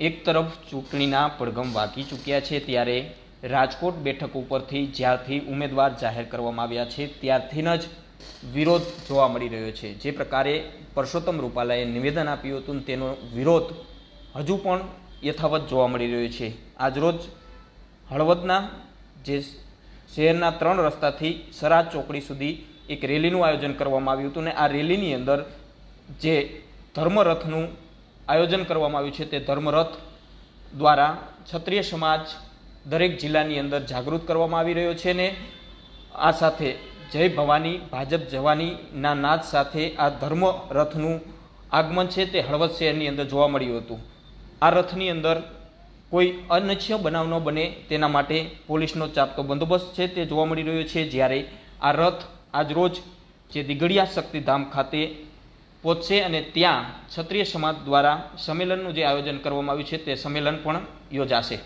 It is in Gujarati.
એક તરફ ચૂંટણીના પડઘમ વાગી ચૂક્યા છે ત્યારે રાજકોટ બેઠક ઉપરથી જ્યારથી ઉમેદવાર જાહેર કરવામાં આવ્યા છે ત્યારથી જ વિરોધ જોવા મળી રહ્યો છે. જે પ્રકારે પરસોત્તમ રૂપાલાએ નિવેદન આપ્યું હતું તેનો વિરોધ હજુ પણ યથાવત જોવા મળી રહ્યો છે. આજરોજ હળવદના જે શહેરના ત્રણ રસ્તાથી સરાજ ચોકડી સુધી એક રેલીનું આયોજન કરવામાં આવ્યું હતું અને આ રેલીની અંદર જે ધર્મરથનું આયોજન કરવામાં આવ્યું છે તે ધર્મરથ દ્વારા ક્ષત્રિય સમાજ દરેક જિલ્લાની અંદર જાગૃત કરવામાં આવી રહ્યો છે ને આ સાથે જય ભવાની, ભાજપ જવાનીના નાદ સાથે આ ધર્મ રથનું આગમન છે તે હળવદ શહેરની અંદર જોવા મળ્યું હતું. આ રથની અંદર કોઈ અનિચ્છય બનાવ ન બને તેના માટે પોલીસનો ચાપતો બંદોબસ્ત છે તે જોવા મળી રહ્યો છે જ્યારે આ રથ આજરોજ જે દિગડિયા શક્તિધામ ખાતે પહોંચશે અને ત્યાં ક્ષત્રિય સમાજ દ્વારા સંમેલનનું જે આયોજન કરવામાં આવ્યું છે તે સંમેલન પણ યોજાશે.